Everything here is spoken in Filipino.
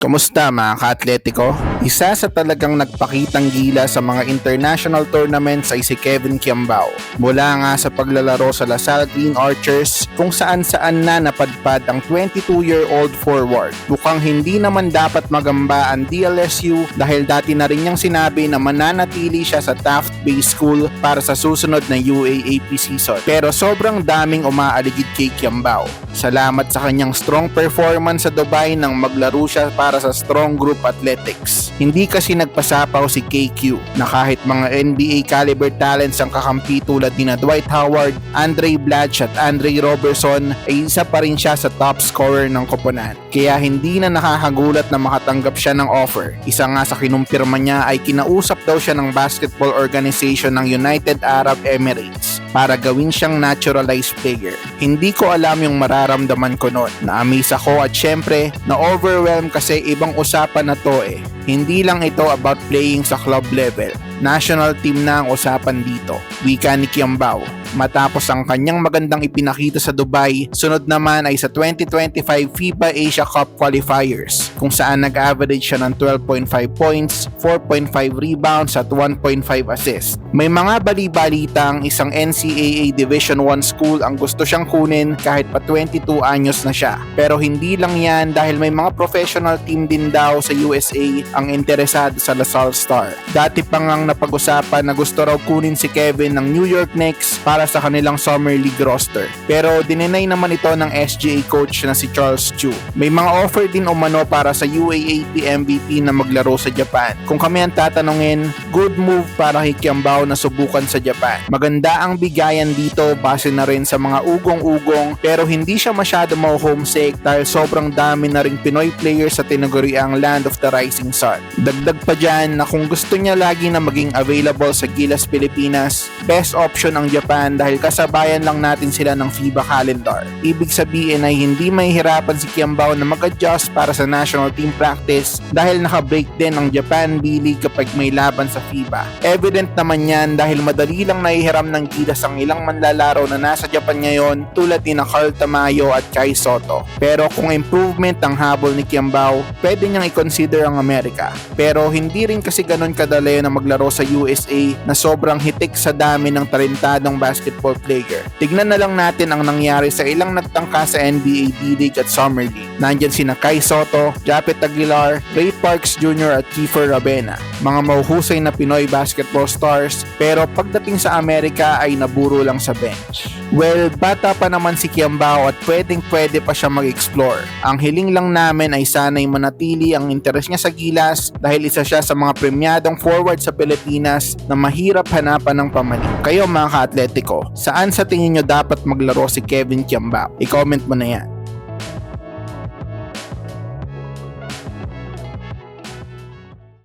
Kamusta mga ka-atletiko? Isa sa talagang nagpakitang gila sa mga international tournaments ay si Kevin Kiambao. Mula nga sa paglalaro sa Lasal Green Archers kung saan saan na napadpad ang 22-year-old forward. Mukhang hindi naman dapat magamba ang DLSU dahil dati na rin niyang sinabi na mananatili siya sa Taft Bay School para sa susunod na UAAP season. Pero sobrang daming umaaligid kay Kiambao. Salamat sa kanyang strong performance sa Dubai nang maglaro siya para sa Strong Group Athletics. Hindi kasi nagpasapaw si KQ na kahit mga NBA caliber talents ang kakampi tulad ni Dwight Howard, Andre Blatch at Andre Robertson ay isa pa rin siya sa top scorer ng koponan. Kaya hindi na nakakagulat na makatanggap siya ng offer. Isa nga sa kinumpirma niya ay kinausap daw siya ng basketball organization ng United Arab Emirates para gawin siyang naturalized player. Hindi ko alam yung mararamdaman ko noon. Na-amaze ako at syempre, na-overwhelm kasi ibang usapan na to eh. Hindi lang ito about playing sa club level. National team na ang usapan dito. Wika ni Kiambao. Matapos ang kanyang magandang ipinakita sa Dubai, sunod naman ay sa 2025 FIBA Asia Cup Qualifiers kung saan nag-average siya ng 12.5 points, 4.5 rebounds at 1.5 assists. May mga bali-balitang isang NCAA Division 1 school ang gusto siyang kunin kahit pa 22 anyos na siya. Pero hindi lang yan dahil may mga professional team din daw sa USA ang interesado sa LaSalle Star. Dati pa ngang napag-usapan na gusto raw kunin si Kevin ng New York Knicks para sa kanilang Summer League roster. Pero dinenay naman ito ng SGA coach na si Charles Chu. May mga offer din umano para sa UAAP MVP na maglaro sa Japan. Kung kami ang tatanungin, good move para kay Kiambao na subukan sa Japan. Maganda ang bigayan dito base na rin sa mga ugong-ugong pero hindi siya masyado mau-homesick dahil sobrang dami na ring Pinoy players sa tinaguriang Land of the Rising Sun. Dagdag pa dyan na kung gusto niya lagi na maging available sa Gilas Pilipinas, best option ang Japan dahil kasabayan lang natin sila ng FIBA calendar. Ibig sabihin ay hindi mahihirapan si Kiambao na mag-adjust para sa national team practice dahil naka-break din ang Japan B-League kapag may laban sa FIBA. Evident naman yan dahil madali lang nahihiram ng Gilas ang ilang manlalaro na nasa Japan ngayon tulad ni na Carl Tamayo at Kai Soto. Pero kung improvement ang habol ni Kiambao, pwede niyang i-consider ang Amerika. Pero hindi rin kasi ganun kadali na maglaro sa USA na sobrang hitik sa dami ng talentadong basketball player. Tignan na lang natin ang nangyari sa ilang nagtangka sa NBA D-League at Summer League. Nandyan sina Kai Soto, Japet Aguilar, Ray Parks Jr. at Kiefer Rabena. Mga mahuhusay na Pinoy basketball stars pero pagdating sa Amerika ay naburo lang sa bench. Well, bata pa naman si Kiambao at pwedeng pwede pa siya mag-explore. Ang hiling lang namin ay sana'y manatili ang interes niya sa gilas dahil isa siya sa mga premyadong forward sa Pilipinas na mahirap hanapan ng pamalit. Kayo mga ka-atletiko, saan sa tingin nyo dapat maglaro si Kevin Kiambao? I-comment mo na yan.